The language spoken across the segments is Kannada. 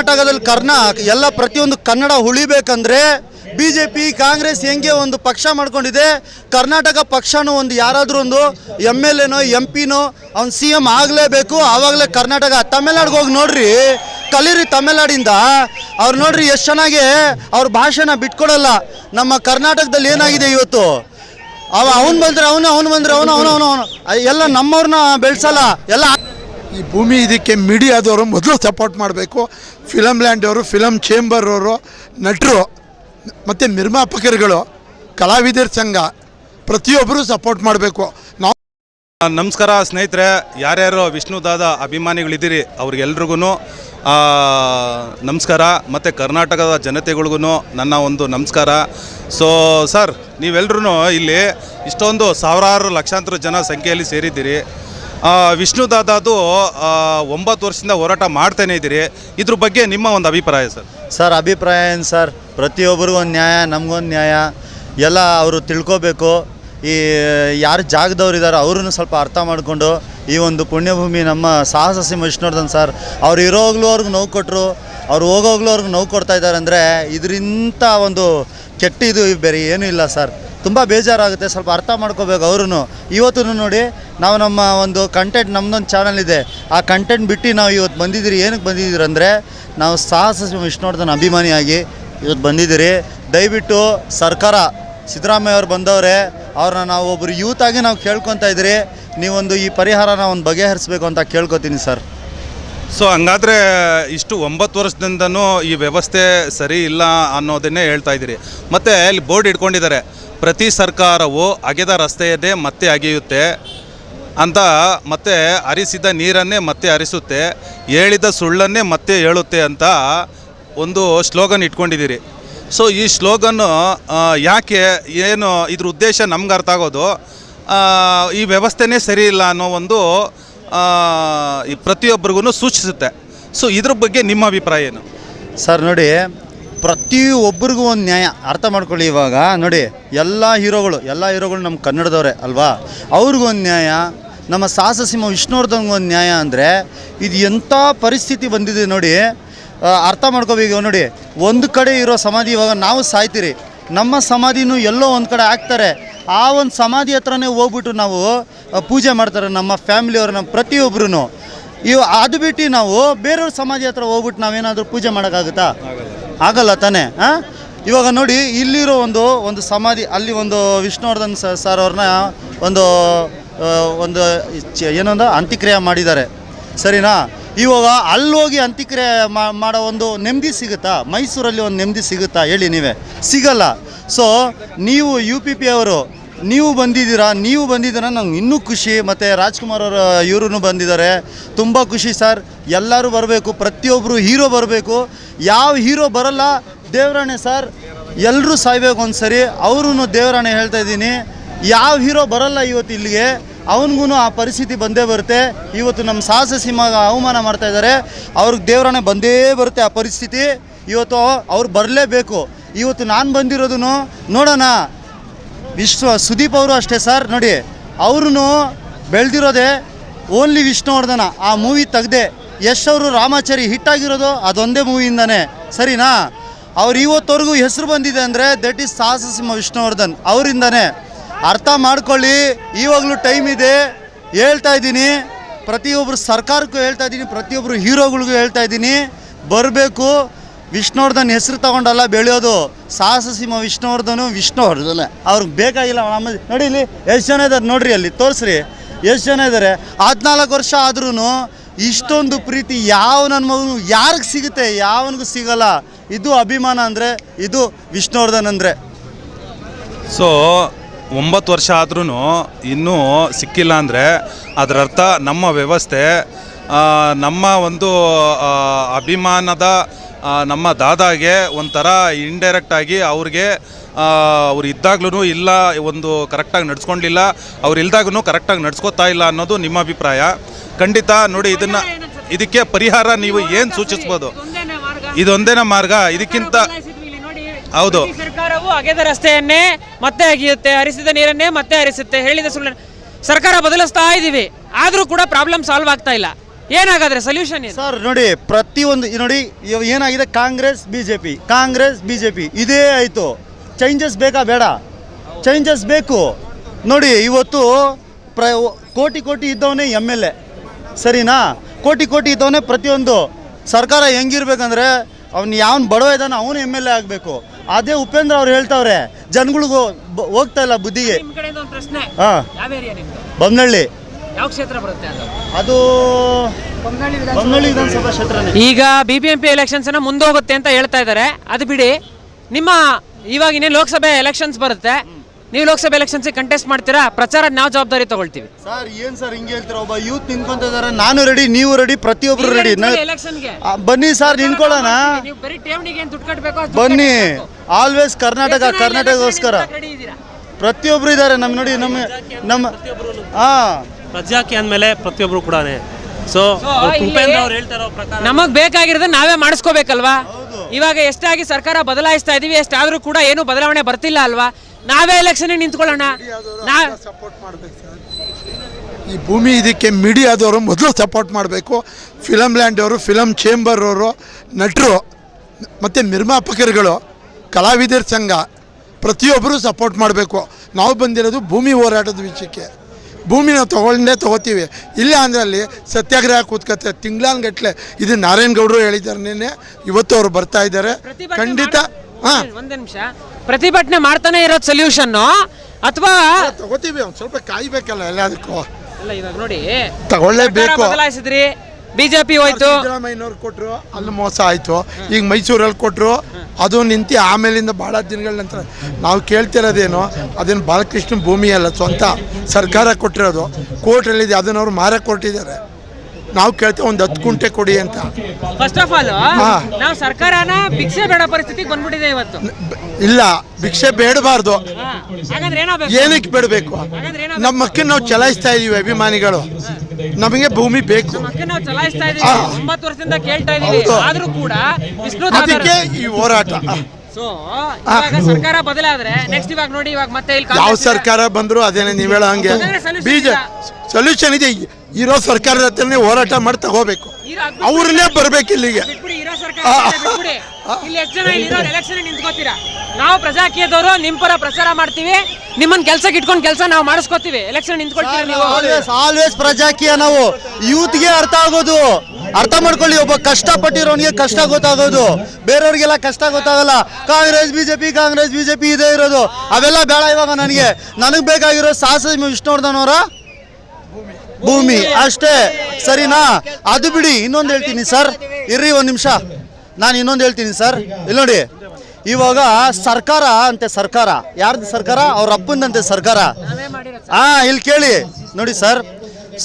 ಕರ್ನಾಟಕದಲ್ಲಿ ಕರ್ನಾ, ಎಲ್ಲ ಪ್ರತಿಯೊಂದು ಕನ್ನಡ ಉಳಿಬೇಕಂದ್ರೆ ಬಿ ಜೆ ಪಿ ಕಾಂಗ್ರೆಸ್ ಹೆಂಗೆ ಒಂದು ಪಕ್ಷ ಮಾಡ್ಕೊಂಡಿದೆ, ಕರ್ನಾಟಕ ಪಕ್ಷನೂ ಒಂದು ಯಾರಾದರೂ ಒಂದು ಎಂ ಎಲ್ ಎನೋ, ಎಂ ಪಿನೋ, ಅವ್ನು ಸಿ ಎಂ ಆಗಲೇಬೇಕು, ಆವಾಗಲೇ ಕರ್ನಾಟಕ ತಮಿಳ್ನಾಡಿಗೆ ಹೋಗಿ ನೋಡ್ರಿ, ಕಲೀರಿ ತಮಿಳ್ನಾಡಿಂದ. ಅವ್ರು ನೋಡ್ರಿ ಎಷ್ಟು ಚೆನ್ನಾಗಿ ಅವ್ರ ಭಾಷೆನ ಬಿಟ್ಕೊಡಲ್ಲ. ನಮ್ಮ ಕರ್ನಾಟಕದಲ್ಲಿ ಏನಾಗಿದೆ ಇವತ್ತು? ಅವ ಅವನು ಬಂದ್ರೆ ಅವನು ಅವನು ಬಂದ್ರೆ ಅವನು ಅವನು ಅವನು ಅವನು. ಎಲ್ಲ ನಮ್ಮವ್ರನ್ನ ಬೆಳೆಸಲ್ಲ, ಎಲ್ಲ ಈ ಭೂಮಿ ಇದಕ್ಕೆ ಮೀಡಿಯಾದವರು ಮೊದಲು ಸಪೋರ್ಟ್ ಮಾಡಬೇಕು. ಫಿಲಮ್ ಲ್ಯಾಂಡ್ ಅವರು ಫಿಲಮ್ ಚೇಂಬರ್ ಅವರು, ನಟರು, ಮತ್ತು ನಿರ್ಮಾಪಕರುಗಳು, ಕಲಾವಿದರ ಸಂಘ, ಪ್ರತಿಯೊಬ್ಬರು ಸಪೋರ್ಟ್ ಮಾಡಬೇಕು. ನಾವು ನಮಸ್ಕಾರ ಸ್ನೇಹಿತರೆ, ಯಾರ್ಯಾರು ವಿಷ್ಣುದಾದ ಅಭಿಮಾನಿಗಳಿದ್ದೀರಿ ಅವ್ರಿಗೆಲ್ರಿಗೂ ನಮಸ್ಕಾರ, ಮತ್ತು ಕರ್ನಾಟಕದ ಜನತೆಗಳಿಗೂ ನನ್ನ ಒಂದು ನಮಸ್ಕಾರ. ಸೊ ಸರ್ ನೀವೆಲ್ಲರೂ ಇಲ್ಲಿ ಇಷ್ಟೊಂದು ಸಾವಿರಾರು ಲಕ್ಷಾಂತರ ಜನ ಸಂಖ್ಯೆಯಲ್ಲಿ ಸೇರಿದ್ದೀರಿ. ಆ, ವಿಷ್ಣುದಾದದು ಆ, ಒಂಬತ್ತು ವರ್ಷದಿಂದ ಹೋರಾಟ ಮಾಡ್ತೇನೆ ಇದ್ದೀರಿ. ಇದ್ರ ಬಗ್ಗೆ ನಿಮ್ಮ ಒಂದು ಅಭಿಪ್ರಾಯ ಸರ್? ಸರ್ ಅಭಿಪ್ರಾಯ ಏನು ಸರ್? ಪ್ರತಿಯೊಬ್ಬರಿಗೂ ಒಂದು ನ್ಯಾಯ ನಮಗೊಂದು ನ್ಯಾಯ. ಎಲ್ಲ ಅವರು ತಿಳ್ಕೊಬೇಕು. ಈ ಯಾರು ಜಾಗದವ್ರು ಇದ್ದಾರೋ ಅವ್ರನ್ನೂ ಸ್ವಲ್ಪ ಅರ್ಥ ಮಾಡಿಕೊಂಡು ಈ ಒಂದು ಪುಣ್ಯಭೂಮಿ ನಮ್ಮ ಸಾಹಸ ಸಿಂಹ ವಿಷ್ಣುವರ್ಧನ್ ಸರ್ ಅವ್ರು ಇರೋಗ್ಲೂ ಅವ್ರಿಗೆ ನೋವು ಕೊಟ್ಟರು ಅವ್ರು ಹೋಗೋಗ್ಲೂ ಅವ್ರಿಗೆ ನೋವು ಕೊಡ್ತಾ ಇದ್ದಾರೆ ಅಂದರೆ ಇದರಿಂದ ಒಂದು ಕೆಟ್ಟ ಇದು ಬೇರೆ ಏನೂ ಇಲ್ಲ ಸರ್. ತುಂಬ ಬೇಜಾರಾಗುತ್ತೆ. ಸ್ವಲ್ಪ ಅರ್ಥ ಮಾಡ್ಕೋಬೇಕು ಅವ್ರೂ ಇವತ್ತು ನೋಡಿ, ನಾವು ನಮ್ಮ ಒಂದು ಕಂಟೆಂಟ್ ನಮ್ಮದೊಂದು ಚಾನಲ್ ಇದೆ. ಆ ಕಂಟೆಂಟ್ ಬಿಟ್ಟು ನಾವು ಇವತ್ತು ಬಂದಿದ್ದೀರಿ. ಏನಕ್ಕೆ ಬಂದಿದ್ದೀರಿ ಅಂದರೆ, ನಾವು ಸಾಹಸ ಸಿಂಹ ವಿಷ್ಣುವರ್ಧನ್ ಅಭಿಮಾನಿಯಾಗಿ ಇವತ್ತು ಬಂದಿದ್ದೀರಿ. ದಯವಿಟ್ಟು ಸರ್ಕಾರ, ಸಿದ್ದರಾಮಯ್ಯ ಅವ್ರು ಬಂದವರೇ, ಅವ್ರನ್ನ ನಾವು ಒಬ್ಬರು ಯೂತ್ ಆಗಿ ನಾವು ಕೇಳ್ಕೊತಾ ಇದ್ದೀರಿ. ನೀವೊಂದು ಈ ಪರಿಹಾರನ ಒಂದು ಬಗೆಹರಿಸಬೇಕು ಅಂತ ಕೇಳ್ಕೊತೀನಿ ಸರ್. ಸೊ ಹಂಗಾದರೆ ಇಷ್ಟು ಒಂಬತ್ತು ವರ್ಷದಿಂದನೂ ಈ ವ್ಯವಸ್ಥೆ ಸರಿ ಇಲ್ಲ ಅನ್ನೋದನ್ನೇ ಹೇಳ್ತಾ ಇದ್ದೀರಿ. ಮತ್ತು ಇಲ್ಲಿ ಬೋರ್ಡ್ ಇಟ್ಕೊಂಡಿದ್ದಾರೆ ಪ್ರತಿ ಸರ್ಕಾರವು ಅಗೆದ ರಸ್ತೆಯನ್ನೇ ಮತ್ತೆ ಅಗೆಯುತ್ತೆ ಅಂತ ಮತ್ತೆ ಹರಿಸಿದ ನೀರನ್ನೇ ಮತ್ತೆ ಹರಿಸುತ್ತೆ ಹೇಳಿದ ಸುಳ್ಳನ್ನೇ ಮತ್ತೆ ಹೇಳುತ್ತೆ ಅಂತ ಒಂದು ಸ್ಲೋಗನ್ ಇಟ್ಕೊಂಡಿದ್ದೀರಿ. ಸೊ ಈ ಸ್ಲೋಗನ್ನು ಯಾಕೆ ಏನು ಇದ್ರ ಉದ್ದೇಶ ನಮ್ಗೆ ಅರ್ಥ ಆಗೋದು? ಈ ವ್ಯವಸ್ಥೆನೇ ಸರಿ ಇಲ್ಲ ಅನ್ನೋ ಒಂದು ಪ್ರತಿಯೊಬ್ಬರಿಗೂ ಸೂಚಿಸುತ್ತೆ. ಸೊ ಇದ್ರ ಬಗ್ಗೆ ನಿಮ್ಮ ಅಭಿಪ್ರಾಯ ಏನು? ಸರ್, ನೋಡಿ ಪ್ರತಿ ಒಬ್ಬರಿಗೂ ಒಂದು ನ್ಯಾಯ. ಅರ್ಥ ಮಾಡ್ಕೊಳ್ಳಿ ಇವಾಗ. ನೋಡಿ, ಎಲ್ಲ ಹೀರೋಗಳು ಎಲ್ಲ ಹೀರೋಗಳು ನಮ್ಮ ಕನ್ನಡದವರೇ, ಅಲ್ವಾ? ಅವ್ರಿಗೊಂದು ನ್ಯಾಯ. ನಮ್ಮ ಸಾಹಸ ಸಿಂಹ ವಿಷ್ಣುವರ್ಧನ್ಗೆ ಒಂದು ನ್ಯಾಯ ಅಂದರೆ, ಇದು ಎಂಥ ಪರಿಸ್ಥಿತಿ ಬಂದಿದೆ ನೋಡಿ. ಅರ್ಥ ಮಾಡ್ಕೋಬೇಕು ನೋಡಿ. ಒಂದು ಕಡೆ ಇರೋ ಸಮಾಧಿ ಇವಾಗ ನಾವು ಸಾಯ್ತೀರಿ. ನಮ್ಮ ಸಮಾಧಿನೂ ಎಲ್ಲೋ ಒಂದು ಕಡೆ ಹಾಕ್ತಾರೆ. ಆ ಒಂದು ಸಮಾಧಿ ಹತ್ರನೇ ಹೋಗ್ಬಿಟ್ಟು ನಾವು ಪೂಜೆ ಮಾಡ್ತಾರೆ ನಮ್ಮ ಫ್ಯಾಮಿಲಿಯವರು ನಮ್ಮ ಪ್ರತಿಯೊಬ್ಬರೂ ಇವು ಅದು ಬಿಟ್ಟು ನಾವು ಬೇರೆಯವ್ರ ಸಮಾಧಿ ಹತ್ರ ಹೋಗ್ಬಿಟ್ಟು ನಾವೇನಾದರೂ ಪೂಜೆ ಮಾಡೋಕ್ಕಾಗುತ್ತಾ? ಆಗಲ್ಲ ತಾನೇ ಹಾಂ ಇವಾಗ ನೋಡಿ, ಇಲ್ಲಿರೋ ಒಂದು ಒಂದು ಸಮಾಧಿ, ಅಲ್ಲಿ ಒಂದು ವಿಷ್ಣುವರ್ಧನ್ ಸರ್ ಅವ್ರನ್ನ ಒಂದು ಒಂದು ಏನೊಂದು ಅಂತ್ಯಕ್ರಿಯೆ ಮಾಡಿದ್ದಾರೆ. ಸರಿನಾ? ಇವಾಗ ಅಲ್ಲಿ ಹೋಗಿ ಅಂತ್ಯಕ್ರಿಯೆ ಮಾಡೋ ಒಂದು ನೆಮ್ಮದಿ ಸಿಗುತ್ತಾ? ಮೈಸೂರಲ್ಲಿ ಒಂದು ನೆಮ್ಮದಿ ಸಿಗುತ್ತಾ? ಹೇಳಿ ನೀವೇ. ಸಿಗಲ್ಲ. ಸೊ ನೀವು ಯು ಪಿ ಪಿ ಅವರು ನೀವು ಬಂದಿದ್ದೀರಾ ನೀವು ಬಂದಿದ್ದೀರಾ, ನಂಗೆ ಇನ್ನೂ ಖುಷಿ. ಮತ್ತು ರಾಜ್ಕುಮಾರ್ ಅವರ ಇವರು ಬಂದಿದ್ದಾರೆ. ತುಂಬ ಖುಷಿ ಸರ್. ಎಲ್ಲರೂ ಬರಬೇಕು. ಪ್ರತಿಯೊಬ್ಬರು ಹೀರೋ ಬರಬೇಕು. ಯಾವ ಹೀರೋ ಬರಲ್ಲ, ದೇವರಾಣೆ ಸರ್. ಎಲ್ಲರೂ ಸಾಯ್ಬೇಕು ಒಂದು ಸರಿ ಅವ್ರೂ ದೇವರಾಣೆ ಹೇಳ್ತಾ ಇದ್ದೀನಿ. ಯಾವ ಹೀರೋ ಬರಲ್ಲ ಇವತ್ತು ಇಲ್ಲಿಗೆ. ಅವನಿಗೂ ಆ ಪರಿಸ್ಥಿತಿ ಬಂದೇ ಬರುತ್ತೆ. ಇವತ್ತು ನಮ್ಮ ಸಾಹಸ ಸಿಂಹ ಅವಮಾನ ಮಾಡ್ತಾ ಇದ್ದಾರೆ. ಅವ್ರಿಗೆ ದೇವರಾಣೆ ಬಂದೇ ಬರುತ್ತೆ ಆ ಪರಿಸ್ಥಿತಿ. ಇವತ್ತು ಅವ್ರು ಬರಲೇಬೇಕು. ಇವತ್ತು ನಾನು ಬಂದಿರೋದು ನೋಡೋಣ. ವಿಶ್ವ ಸುದೀಪ್ ಅವರು ಅಷ್ಟೇ ಸರ್. ನೋಡಿ ಅವ್ರೂ ಬೆಳೆದಿರೋದೆ ಓನ್ಲಿ ವಿಷ್ಣುವರ್ಧನ. ಆ ಮೂವಿ ತೆಗ್ದೆ ಯಶ್ ಅವರು ರಾಮಾಚಾರಿ ಹಿಟ್ ಆಗಿರೋದು ಅದೊಂದೇ ಮೂವಿಯಿಂದನೇ. ಸರಿನಾ? ಅವ್ರು ಇವತ್ತವರೆಗೂ ಹೆಸರು ಬಂದಿದೆ ಅಂದರೆ ದಟ್ ಈಸ್ ಸಾಹಸ ಸಿಂಹ ವಿಷ್ಣುವರ್ಧನ್ ಅವರಿಂದನೇ. ಅರ್ಥ ಮಾಡ್ಕೊಳ್ಳಿ, ಇವಾಗಲೂ ಟೈಮ್ ಇದೆ. ಹೇಳ್ತಾ ಇದ್ದೀನಿ. ಪ್ರತಿಯೊಬ್ಬರು ಸರ್ಕಾರಕ್ಕೂ ಹೇಳ್ತಾ ಇದ್ದೀನಿ ಪ್ರತಿಯೊಬ್ಬರು ಹೀರೋಗಳಿಗೂ ಹೇಳ್ತಾ ಇದ್ದೀನಿ. ಬರಬೇಕು. ವಿಷ್ಣುವರ್ಧನ್ ಹೆಸರು ತಗೊಂಡಲ್ಲ ಬೆಳೆಯೋದು. ಸಾಹಸ ಸಿಂಹ ವಿಷ್ಣುವರ್ಧನು ವಿಷ್ಣುವರ್ಧನ. ಅವ್ರಿಗೆ ಬೇಕಾಗಿಲ್ಲ ನಮ್ಮ ನೋಡಿ ಇಲ್ಲಿ ಎಷ್ಟು ಜನ ಇದ್ದಾರೆ ನೋಡ್ರಿ ಅಲ್ಲಿ, ತೋರಿಸ್ರಿ. ಎಷ್ಟು ಜನ ಇದ್ದಾರೆ ಹದಿನಾಲ್ಕು ವರ್ಷ ಆದ್ರೂ ಇಷ್ಟೊಂದು ಪ್ರೀತಿ ಯಾವ ನನ್ನ ಮಗನು ಯಾರಿಗೆ ಸಿಗುತ್ತೆ? ಯಾವನಿಗೂ ಸಿಗಲ್ಲ. ಇದು ಅಭಿಮಾನ ಅಂದರೆ, ಇದು ವಿಷ್ಣುವರ್ಧನ್ ಅಂದರೆ. ಸೊ ಒಂಬತ್ತು ವರ್ಷ ಆದ್ರೂ ಇನ್ನೂ ಸಿಕ್ಕಿಲ್ಲ ಅಂದರೆ ಅದರ ಅರ್ಥ ನಮ್ಮ ವ್ಯವಸ್ಥೆ ನಮ್ಮ ಒಂದು ಅಭಿಮಾನದ ನಮ್ಮ ದಾದಾಗೆ ಒಂಥರ ಇಂಡೈರೆಕ್ಟಾಗಿ ಅವ್ರಿಗೆ ಅವ್ರು ಇದ್ದಾಗ್ಲೂ ಇಲ್ಲ, ಒಂದು ಕರೆಕ್ಟಾಗಿ ನಡ್ಸ್ಕೊಂಡಿಲ್ಲ. ಅವ್ರು ಇಲ್ದಾಗೂ ಕರೆಕ್ಟಾಗಿ ನಡ್ಸ್ಕೊತಾ ಇಲ್ಲ ಅನ್ನೋದು ನಿಮ್ಮ ಅಭಿಪ್ರಾಯ. ಖಂಡಿತ ನೋಡಿ ಇದನ್ನು, ಇದಕ್ಕೆ ಪರಿಹಾರ ನೀವು ಏನು ಸೂಚಿಸ್ಬೋದು? ಇದೊಂದೇನೇ ಮಾರ್ಗ? ಇದಕ್ಕಿಂತ. ಹೌದು. ಸರ್ಕಾರವು ಅಗೆದ ರಸ್ತೆಯನ್ನೇ ಮತ್ತೆ ಅಗಿಯುತ್ತೆ, ಹರಿಸಿದ ನೀರನ್ನೇ ಮತ್ತೆ ಹರಿಸುತ್ತೆ, ಹೇಳಿದ ಸುಳ್ಳು ಸರ್ಕಾರ ಬದಲಿಸ್ತಾ ಇದ್ದೀವಿ ಆದರೂ ಕೂಡ ಪ್ರಾಬ್ಲಮ್ ಸಾಲ್ವ್ ಆಗ್ತಾ ಇಲ್ಲ. ಏನಾಗಾದ್ರೆ ಸೊಲ್ಯೂಷನ್ ಏನು? ಸರ್ ನೋಡಿ ಪ್ರತಿಯೊಂದು ಒಂದು ನೋಡಿ ಇವ್ ಏನಾಗಿದೆ? Congress B J P Congress B J P ಇದೇ ಆಯಿತು. ಚೇಂಜಸ್ ಬೇಕಾ? ಬೇಡ. ಚೇಂಜಸ್ ಬೇಕು. ನೋಡಿ ಇವತ್ತು ಪ್ರ ಕೋಟಿ ಕೋಟಿ ಇದ್ದವನೇ ಎಂ ಎಲ್ ಎ ಸರಿನಾ? ಕೋಟಿ ಕೋಟಿ ಇದ್ದವನೇ ಪ್ರತಿಯೊಂದು ಸರ್ಕಾರ ಹೆಂಗಿರ್ಬೇಕಂದ್ರೆ ಅವ್ನು ಯಾವನ್ ಬಡವ ಇದ್ದಾನೆ ಅವನು ಎಂ ಎಲ್ ಎ ಆಗಬೇಕು. ಅದೇ ಉಪೇಂದ್ರ ಅವ್ರು ಹೇಳ್ತಾವ್ರೆ ಜನಗಳಿಗೂ ಹೋಗ್ತಾ ಇಲ್ಲ ಬುದ್ಧಿಗೆ. ನಿಮ್ಮ ಕಡೆಯಿಂದ ಒಂದು ಪ್ರಶ್ನೆ. ಹಾಂ. ಯಾವ ಏರಿಯಾ ನಿಮ್ದು? ಬೊಮ್ಮನಹಳ್ಳಿ ಯಾವ ಕ್ಷೇತ್ರ ಬರುತ್ತೆ ಅದು? ವಿಧಾನಸಭಾ ಕ್ಷೇತ್ರನೇ. ಈಗ B B M P elections ಅನ್ನ ಮುಂದೋಗುತ್ತೆ ಅಂತ ಹೇಳ್ತಾ ಇದ್ದಾರೆ ಅದು ಬಿಡಿ ನಿಮ್ಮ ಇವಾಗ ಇನ್ನೇ ಲೋಕಸಭೆ ಎಲೆಕ್ಷನ್ಸ್ ಬರುತ್ತೆ. ನೀವು ಲೋಕಸಭೆ ಎಲೆಕ್ಷನ್ಸ್ ಕಂಟೆಸ್ಟ್ ಮಾಡ್ತೀರಾ ಪ್ರಚಾರ ನಾವು ಜವಾಬ್ದಾರಿ ತಗೊಳ್ತೀವಿ. ಸರ್ ಏನ್ ಸರ್ ಹಿಂಗೆ ಹೇಳ್ತೀರಾ? ಒಬ್ಬ ಯೂತ್ ನಿಂತ್ಕೊಂತ ಇದಾರೆ ನಾನು ರೆಡಿ ನೀವು ರೆಡಿ ಪ್ರತಿಯೊಬ್ಬರು ರೆಡಿ ಎಲೆಕ್ಷನ್ಗೆ ಬನ್ನಿ ಸರ್ ನಿಂತ್ಕೊಳ್ಳೋಣ. ನೀವು ಬರೀ ಠೇವಣಿಗೆ ಏನು ದುಡ್ಡು ಕಟ್ಟಬೇಕು ಬನ್ನಿ. ಆಲ್ವೇಸ್ ಕರ್ನಾಟಕ ಕರ್ನಾಟಕಗೋಸ್ಕರ ಪ್ರತಿಯೊಬ್ರು ಇದ್ದಾರೆ ನಮ್ಮ ನೋಡಿ ನಮ್ಮ ನಮ್ಮ ಹಾ ಪ್ರಜಾಕಿ ಅಂದಮೇಲೆ ಪ್ರತಿಯೊಬ್ಬರು ಕೂಡ ಸೊ ಉಪೇಂದ್ರ ಅವ್ರು ಹೇಳ್ತಾ ಇರೋ ಪ್ರಕಾರ ನಮಗ್ ಬೇಕಾಗಿರೋದು ನಾವೇ ಮಾಡಿಸ್ಕೋಬೇಕಲ್ವಾ? ಇವಾಗ ಎಷ್ಟಾಗಿ ಸರ್ಕಾರ ಬದಲಾಯಿಸ್ತಾ ಇದೀವಿ ಎಷ್ಟಾದ್ರೂ ಕೂಡ ಏನು ಬದಲಾವಣೆ ಬರ್ತಿಲ್ಲ ಅಲ್ವಾ? ನಾವೇ ಎಲೆಕ್ಷನ್ ನಿಂತ್ಕೊಳ್ಳೋಣ. ನಾ ಸಪೋರ್ಟ್ ಮಾಡಬೇಕು ಸರ್. ಈ ಭೂಮಿ ಇದಕ್ಕೆ ಮೀಡಿಯಾದವರು ಮೊದಲು ಸಪೋರ್ಟ್ ಮಾಡಬೇಕು. ಫಿಲಮ್ ಲ್ಯಾಂಡ್ ಅವರು ಫಿಲಮ್ ಚೇಂಬರ್ ಅವರು ನಟರು ಮತ್ತು ನಿರ್ಮಾಪಕರುಗಳು ಕಲಾವಿದರ ಸಂಘ ಪ್ರತಿಯೊಬ್ಬರು ಸಪೋರ್ಟ್ ಮಾಡಬೇಕು. ನಾವು ಬಂದಿರೋದು ಭೂಮಿ ಹೋರಾಟದ ವಿಷಯಕ್ಕೆ. ಭೂಮಿ ನಾವು ತೊಗೊಂಡೇ ತೊಗೋತೀವಿ. ಇಲ್ಲ ಅಂದ್ರೆ ಅಲ್ಲಿ ಸತ್ಯಾಗ್ರಹ ಕೂತ್ಕತ್ತೆ ತಿಂಗ್ಳಾನ್ಗಟ್ಲೆ ಇದು ನಾರಾಯಣಗೌಡರು ಹೇಳಿದ್ದಾರೆ ನಿನ್ನೆ. ಇವತ್ತು ಅವರು ಬರ್ತಾ ಇದ್ದಾರೆ. ಖಂಡಿತ ಹಾಂ. ಒಂದು ನಿಮಿಷ. ಪ್ರತಿಭಟನೆ ಮಾಡ್ತಾನೆ ಇರೋದು ಸೊಲ್ಯೂಷನ್ ಅಥವಾ ತಗೋತೀವಿ ಒಂದು ಸ್ವಲ್ಪ ಕಾಯ್ಬೇಕಲ್ಲ ಎಲ್ಲದಕ್ಕೂ. ಅಲ್ಲ ಇವಾಗ ನೋಡಿ. ತಗೊಳ್ಳೇಬೇಕು. ಬದಲಾಯಿಸಿದ್ರಿ. ಬಿಜೆಪಿ ಹೋಯ್ತು. ಸಿದ್ದರಾಮಯ್ಯನವ್ರು ಕೊಟ್ಟರು ಅಲ್ಲಿ ಮೋಸ ಆಯಿತು. ಈಗ ಮೈಸೂರಲ್ಲಿ ಕೊಟ್ಟರು ಅದು ನಿಂತು ಆಮೇಲಿಂದ ಭಾಳ ದಿನಗಳ ನಂತರ. ನಾವು ಕೇಳ್ತಿರೋದೇನು ಅದೇನು ಬಾಲಕೃಷ್ಣ ಭೂಮಿ ಅಲ್ಲ ಸ್ವಂತ ಸರ್ಕಾರ ಕೊಟ್ಟಿರೋದು. ಕೋರ್ಟಲ್ಲಿದೆ ಅದನ್ನ ಅವ್ರು ಮಾರಕ್ಕೆ ಕೊಟ್ಟಿದ್ದಾರೆ ನಾವು ಕೇಳ್ತೇವೆ ಒಂದು ಹತ್ತು ಕುಂಟೆ ಕೊಡಿ ಅಂತ. ಫಸ್ಟ್ ಆಫ್ ಆಲ್ ನಾವು ಸರ್ಕಾರನ ಭಿಕ್ಷೆ ಬೇಡ ಪರಿಸ್ಥಿತಿಗೆ ಬಂದ್ಬಿಟ್ಟಿದೆ ಇವತ್ತು. ಇಲ್ಲ ಭಿಕ್ಷೆ ಬೇಡಬಾರ್ದು. ಏನಕ್ಕೆ ಬೇಡಬೇಕು? ನಮ್ಮ ಮಕ್ಕಳು ನಾವು ಚಲಾಯಿಸ್ತಾ ಇದೀವಿ ಅಭಿಮಾನಿಗಳು. ನಮಗೆ ಭೂಮಿ ಬೇಕು. ಚಲಾಯಿಸ್ತಾ ಇದೀವಿ. ಒಂಬತ್ತು ವರ್ಷದಿಂದ ಕೇಳ್ತಾ ಇದೀವಿ. ಆದ್ರೂ ಕೂಡ ಅದಕ್ಕೆ ಈ ಹೋರಾಟ. ಸೊ ಸರ್ಕಾರ ಬದಲಾದ್ರೆ ನೆಕ್ಸ್ಟ್ ಇವಾಗ ನೋಡಿ ಇವಾಗ ಮತ್ತೆ ಯಾವ ಸರ್ಕಾರ ಬಂದ್ರು ಅದೇನೇ ನೀವ್ ಹೇಳೋ ಹಂಗೆ. ಬೀಜ ಸೊಲ್ಯೂಷನ್ ಇದೆ. ಇರೋ ಸರ್ಕಾರದ ಹತ್ರನೇ ಹೋರಾಟ ಮಾಡಿ ತಗೋಬೇಕು. ಅವ್ರನ್ನೇ ಬರ್ಬೇಕು ಇಲ್ಲಿಗೆ. ನಾವು ಪ್ರಜಾಕೀಯದವರು ನಿಮ್ ಪರ ಪ್ರಚಾರ ಮಾಡ್ತೀವಿ. ನಿಮ್ಮನ್ನ ಕೆಲ್ಸಕ್ಕೆ ಇಟ್ಕೊಂಡು ಕೆಲಸ ನಾವು ಮಾಡ್ಸ್ಕೊತೀವಿ. ಎಲೆಕ್ಷನ್ ನಿಂತ್ಕೊಳ್ತೀವಿ ನೀವು? ಆಲ್ವೇಸ್ ಆಲ್ವೇಸ್ ಪ್ರಜಾಕೀಯ ನಾವು. ಯೂತ್ಗೆ ಅರ್ಥ ಆಗೋದು. ಅರ್ಥ ಮಾಡ್ಕೊಳ್ಳಿ ಒಬ್ಬ ಕಷ್ಟಪಟ್ಟಿರೋನಿಗೆ ಕಷ್ಟ ಗೊತ್ತಾಗೋದು. ಬೇರೆಯವ್ರಿಗೆಲ್ಲ ಕಷ್ಟ ಗೊತ್ತಾಗಲ್ಲ. ಕಾಂಗ್ರೆಸ್ ಬಿಜೆಪಿ ಕಾಂಗ್ರೆಸ್ ಬಿಜೆಪಿ ಇದೇ ಇರೋದು. ಅವೆಲ್ಲ ಬೇಡ ಇವಾಗ ನನಗೆ. ನನಗೆ ಬೇಕಾಗಿರೋ ಸಾಹಸ ವಿಷ್ಣುವರ್ಧನ್ ಅವರ. ಭೂಮಿ ಅಷ್ಟೇ. ಸರಿನಾ? ಅದು ಬಿಡಿ ಇನ್ನೊಂದು ಹೇಳ್ತೀನಿ ಸರ್. ಇರ್ರಿ ಒಂದು ನಿಮಿಷ. ನಾನು ಇನ್ನೊಂದು ಹೇಳ್ತೀನಿ ಸರ್. ಇಲ್ಲಿ ನೋಡಿ. ಇವಾಗ ಸರ್ಕಾರ ಅಂತೆ ಸರ್ಕಾರ. ಯಾರ್ದು ಸರ್ಕಾರ? ಅವ್ರ ಅಪ್ಪಂದಂತೆ ಸರ್ಕಾರ. ಹಾ ಇಲ್ಲಿ ಕೇಳಿ. ನೋಡಿ ಸರ್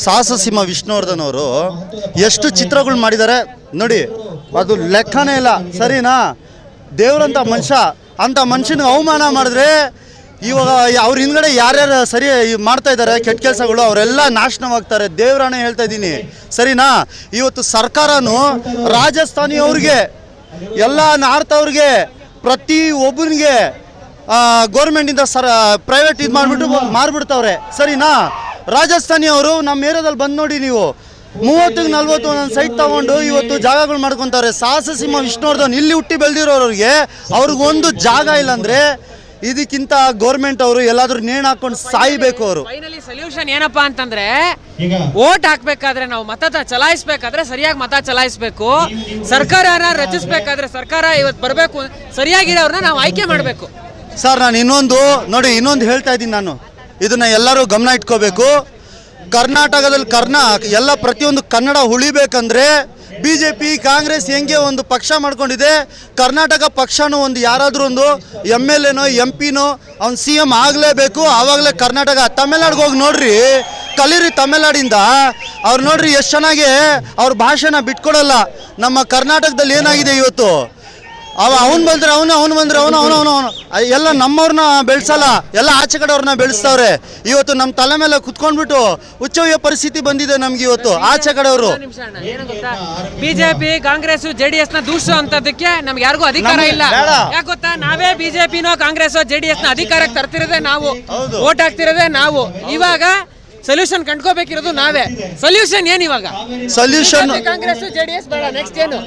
ಸಾಹಸಸಿಂಹ ವಿಷ್ಣುವರ್ಧನ್ ಅವರು ಎಷ್ಟು ಚಿತ್ರಗಳು ಮಾಡಿದ್ದಾರೆ ನೋಡಿ ಅದು ಲೆಕ್ಕನೇ ಇಲ್ಲ. ಸರಿನಾ? ದೇವ್ರಂತ ಮನುಷ್ಯ ಅಂತ ಮನುಷ್ಯನಿಗೆ ಅವಮಾನ ಮಾಡಿದ್ರೆ ಇವಾಗ ಅವ್ರ ಹಿಂದ್ಗಡೆ ಯಾರ್ಯಾರು ಸರಿ ಮಾಡ್ತಾ ಇದ್ದಾರೆ ಕೆಟ್ಟ ಕೆಲಸಗಳು, ಅವರೆಲ್ಲ ನಾಶನವಾಗ್ತಾರೆ. ದೇವ್ರಾಣೆ ಹೇಳ್ತಾ ಇದ್ದೀನಿ. ಸರಿನಾ? ಇವತ್ತು ಸರ್ಕಾರನು ರಾಜಸ್ಥಾನಿಯವ್ರಿಗೆ, ಎಲ್ಲ ನಾರ್ತ್ ಅವ್ರಿಗೆ, ಪ್ರತಿ ಒಬ್ಬನಿಗೆ ಗೌರ್ಮೆಂಟಿಂದ ಸರ್ ಪ್ರೈವೇಟ್ ಇದು ಮಾಡಿಬಿಟ್ಟು ಮಾರ್ಬಿಡ್ತಾವ್ರೆ. ಸರಿನಾ? ರಾಜಸ್ಥಾನಿ ಅವರು ನಮ್ಮ ಏರಿಯಾದಲ್ಲಿ ಬಂದು ನೋಡಿ ನೀವು. ಮೂವತ್ತಿಗೆ ನಲ್ವತ್ತು ಒಂದೊಂದು ಸೈಟ್ ತಗೊಂಡು ಇವತ್ತು ಜಾಗಗಳು ಮಾಡ್ಕೊತಾರೆ ಸಾಹಸಸಿಂಹ ವಿಷ್ಣುವರ್ಧನ್, ಇಲ್ಲಿ ಹುಟ್ಟಿ ಬೆಳೆದಿರೋರಿಗೆ ಅವ್ರಿಗೊಂದು ಜಾಗ ಇಲ್ಲಾಂದ್ರೆ ಇದಕ್ಕಿಂತ ಗೌರ್ಮೆಂಟ್ ಅವರು ಎಲ್ಲಾದ್ರೂ ನೇಣು ಹಾಕೊಂಡು ಸಾಯ್ಬೇಕು ಅವರು. ಫೈನಲಿ ಸೊಲ್ಯೂಷನ್ ಏನಪ್ಪಾ ಅಂತಂದ್ರೆ ವೋಟ್ ಹಾಕ್ಬೇಕಾದ್ರೆ ನಾವು ಮತ ಚಲಾಯಿಸ್ಬೇಕಾದ್ರೆ ಸರಿಯಾಗಿ ಮತ ಚಲಾಯಿಸ್ಬೇಕು. ಸರ್ಕಾರನ ರಚಿಸ್ಬೇಕಾದ್ರೆ ಸರ್ಕಾರ ಇವತ್ತು ಬರಬೇಕು ಸರಿಯಾಗಿರೋರ್ನ ನಾವು ಆಯ್ಕೆ ಮಾಡಬೇಕು. ಸರ್ ನಾನು ಇನ್ನೊಂದು ನೋಡಿ ಇನ್ನೊಂದು ಹೇಳ್ತಾ ಇದ್ದೀನಿ ನಾನು. ಇದನ್ನ ಎಲ್ಲರೂ ಗಮನ ಇಟ್ಕೋಬೇಕು. ಕರ್ನಾಟಕದಲ್ಲಿ ಕರ್ನಾ ಎಲ್ಲ ಪ್ರತಿಯೊಂದು ಕನ್ನಡ ಉಳಿಬೇಕಂದ್ರೆ ಬಿ ಜೆ ಪಿ ಕಾಂಗ್ರೆಸ್ ಹೆಂಗೆ ಒಂದು ಪಕ್ಷ ಮಾಡ್ಕೊಂಡಿದೆ, ಕರ್ನಾಟಕ ಪಕ್ಷನೂ ಒಂದು ಯಾರಾದರೂ ಒಂದು ಎಂ ಎಲ್ ಎನೋ, ಎಂ ಪಿನೋ, ಅವ್ನು ಸಿ ಎಂ ಆಗಲೇಬೇಕು, ಆವಾಗಲೇ ಕರ್ನಾಟಕ, ತಮಿಳ್ನಾಡಿಗೆ ಹೋಗಿ ನೋಡ್ರಿ, ಕಲೀರಿ ತಮಿಳ್ನಾಡಿಂದ. ಅವ್ರು ನೋಡ್ರಿ ಎಷ್ಟು ಚೆನ್ನಾಗಿ ಅವ್ರ ಭಾಷೆನ ಬಿಟ್ಕೊಡಲ್ಲ. ನಮ್ಮ ಕರ್ನಾಟಕದಲ್ಲಿ ಏನಾಗಿದೆ ಇವತ್ತು? ಅವ ಅವ್ನ್ ಬಂದ್ರೆ ಅವನು ಅವನು ಬಂದ್ರೆ ಅವನು ಅವನು ಅವನು ಅವನು. ಎಲ್ಲ ನಮ್ಮವ್ರನ್ನ ಬೆಳೆಸಲ್ಲ ಎಲ್ಲ ಆಚೆ ಕಡೆಯವ್ರನ್ನ ಬೆಳೆಸ್ತವ್ರೆ. ಇವತ್ತು ನಮ್ಮ ತಲೆ ಮೇಲೆ ಕುತ್ಕೊಂಡ್ಬಿಟ್ಟು ಉಚ್ಚವ್ಯ ಪರಿಸ್ಥಿತಿ ಬಂದಿದೆ ನಮ್ಗೆ ಇವತ್ತು ಆಚೆ ಕಡೆಯವರು. ಬಿಜೆಪಿ ಕಾಂಗ್ರೆಸ್ ಜೆಡಿಎಸ್ನ ದೂಷಿಸೋ ಅಂತದಕ್ಕೆ ನಮ್ಗೆ ಯಾರಿಗೂ ಅಧಿಕಾರ ಇಲ್ಲ. ಯಾಕೆ ಗೊತ್ತಾ? ನಾವೇ ಬಿಜೆಪಿನೋ ಕಾಂಗ್ರೆಸ್ ಜೆ ಡಿ ಎಸ್ನ ಅಧಿಕಾರಕ್ಕೆ ತರ್ತಿರೋದೇ ನಾವು. ಓಟ್ ಹಾಕ್ತಿರೋದೇ ನಾವು. ಇವಾಗ ಸೊಲ್ಯೂಷನ್ ಕಂಡ್ಕೋಬೇಕಿರೋದು ನಾವೇ. ಸೊಲ್ಯೂಷನ್ ಏನ್ ಇವಾಗ? ಸೊಲ್ಯೂಷನ್ ಕಾಂಗ್ರೆಸ್ ಜೆಡಿಎಸ್ ಬೇಡ ನೆಕ್ಸ್ಟ್ ಏನು?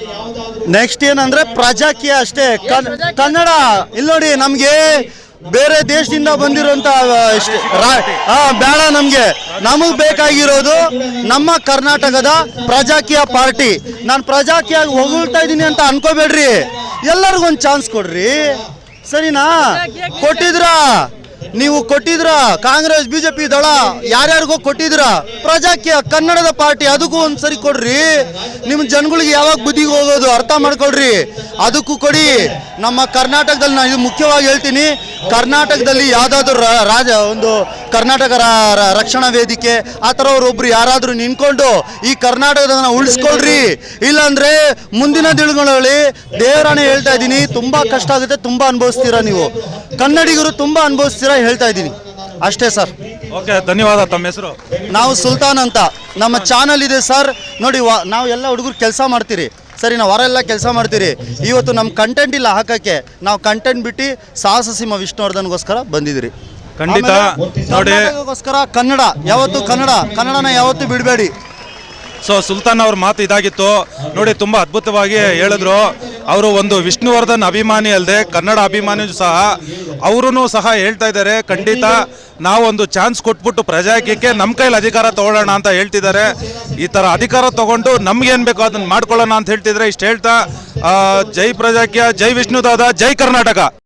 ನೆಕ್ಸ್ಟ್ ಏನಂದ್ರೆ ಪ್ರಜಾಕೀಯ ಅಷ್ಟೇ. ಕನ್- ಕನ್ನಡ ಇಲ್ಲಿ ನೋಡಿ ನಮ್ಗೆ ಬೇರೆ ದೇಶದಿಂದ ಬಂದಿರುವಂತ ಬೇಡ ನಮ್ಗೆ. ನಮಗ್ ಬೇಕಾಗಿರೋದು ನಮ್ಮ ಕರ್ನಾಟಕದ ಪ್ರಜಾಕೀಯ ಪಾರ್ಟಿ. ನಾನು ಪ್ರಜಾಕೀಯ ಹೊಗಳ್ತಾ ಇದ್ದೀನಿ ಅಂತ ಅನ್ಕೋಬೇಡ್ರಿ. ಎಲ್ಲರಿಗೊಂದು ಚಾನ್ಸ್ ಕೊಡ್ರಿ. ಸರಿನಾ? ಕೊಟ್ಟಿದ್ರಾ? ನೀವು ಕೊಟ್ಟಿದ್ರ ಕಾಂಗ್ರೆಸ್, ಬಿಜೆಪಿ ದಳ, ಯಾರ್ಯಾರಿಗೋ ಕೊಟ್ಟಿದ್ರ ಪ್ರಜಾಕ್ಯ ಕನ್ನಡದ ಪಾರ್ಟಿ, ಅದಕ್ಕೂ ಒಂದ್ಸರಿ ಕೊಡ್ರಿ. ನಿಮ್ಮ ಜನಗಳಿಗೆ ಯಾವಾಗ ಬುದ್ಧಿಗೆ ಹೋಗೋದು ಅರ್ಥ ಮಾಡ್ಕೊಳ್ರಿ. ಅದಕ್ಕೂ ಕೊಡಿ. ನಮ್ಮ ಕರ್ನಾಟಕದಲ್ಲಿ ನಾನು ಇದು ಮುಖ್ಯವಾಗಿ ಹೇಳ್ತೀನಿ. ಕರ್ನಾಟಕದಲ್ಲಿ ಯಾವ್ದಾದ್ರು ರಾಜ, ಒಂದು ಕರ್ನಾಟಕ ರಕ್ಷಣಾ ವೇದಿಕೆ, ಆ ಥರ ಒಬ್ರು ಯಾರಾದರೂ ನಿಂತ್ಕೊಂಡು ಈ ಕರ್ನಾಟಕದನ್ನ ಉಳಿಸ್ಕೊಳ್ರಿ. ಇಲ್ಲಾಂದ್ರೆ ಮುಂದಿನ ದಿನಗಳಲ್ಲಿ ದೇವರಾಣೆ ಹೇಳ್ತಾ ಇದ್ದೀನಿ. ತುಂಬ ಕಷ್ಟ ಆಗುತ್ತೆ, ತುಂಬ ಅನುಭವಿಸ್ತೀರಾ ನೀವು? ಕನ್ನಡಿಗರು ತುಂಬಾ ಅನುಭವಿಸ್ತೀರಾ ಹೇಳ್ತಾ ಇದ್ದೀನಿ. ಅಷ್ಟೇ ಸರ್. ಓಕೆ ಧನ್ಯವಾದ ತಮ್ಮ ಹೆಸರು. ನಾವು ಸುಲ್ತಾನ್ ಅಂತ. ನಮ್ಮ ಚಾನಲ್ ಇದೆ ಸರ್. ನೋಡಿ ವಾ- ನಾವು ಎಲ್ಲ ಹುಡುಗರು ಕೆಲಸ ಮಾಡ್ತೀರಿ. ಸರಿ ನಾವು ಹೊರೆಲ್ಲ ಕೆಲಸ ಮಾಡ್ತೀರಿ. ಇವತ್ತು ನಮ್ಮ ಕಂಟೆಂಟ್ ಇಲ್ಲ ಹಾಕಕ್ಕೆ. ನಾವು ಕಂಟೆಂಟ್ ಬಿಟ್ಟು ಸಾಹಸ ಸಿಂಹ ವಿಷ್ಣುವರ್ಧನ್ಗೋಸ್ಕರ ಬಂದಿದ್ದೀರಿ. ಖಂಡಿತ ನೋಡಿಗೋಸ್ಕರ ಕನ್ನಡ. ಯಾವತ್ತು ಕನ್ನಡ? ಕನ್ನಡನ ಯಾವತ್ತು ಬಿಡಬೇಡಿ. ಸೊ ಸುಲ್ತಾನ್ ಅವ್ರ ಮಾತು ಇದಾಗಿತ್ತು. ನೋಡಿ ತುಂಬ ಅದ್ಭುತವಾಗಿ ಹೇಳಿದ್ರು. ಅವರು ಒಂದು ವಿಷ್ಣುವರ್ಧನ್ ಅಭಿಮಾನಿ ಅಲ್ಲದೆ ಕನ್ನಡ ಅಭಿಮಾನಿ ಸಹ ಅವರು ಸಹ ಹೇಳ್ತಾ ಇದ್ದಾರೆ, ಖಂಡಿತ ನಾವೊಂದು ಚಾನ್ಸ್ ಕೊಟ್ಬಿಟ್ಟು ಪ್ರಜಾಕೀಯಕ್ಕೆ ನಮ್ಮ ಕೈಲಿ ಅಧಿಕಾರ ತಗೊಳ್ಳೋಣ ಅಂತ ಹೇಳ್ತಿದ್ದಾರೆ. ಈ ಥರ ಅಧಿಕಾರ ತಗೊಂಡು ನಮ್ಗೇನು ಬೇಕೋ ಅದನ್ನ ಮಾಡ್ಕೊಳ್ಳೋಣ ಅಂತ ಹೇಳ್ತಿದ್ರೆ ಇಷ್ಟು ಹೇಳ್ತಾ ಜೈ ಪ್ರಜಾಕೀಯ, ಜೈ ವಿಷ್ಣುದಾದ ಜೈ ಕರ್ನಾಟಕ.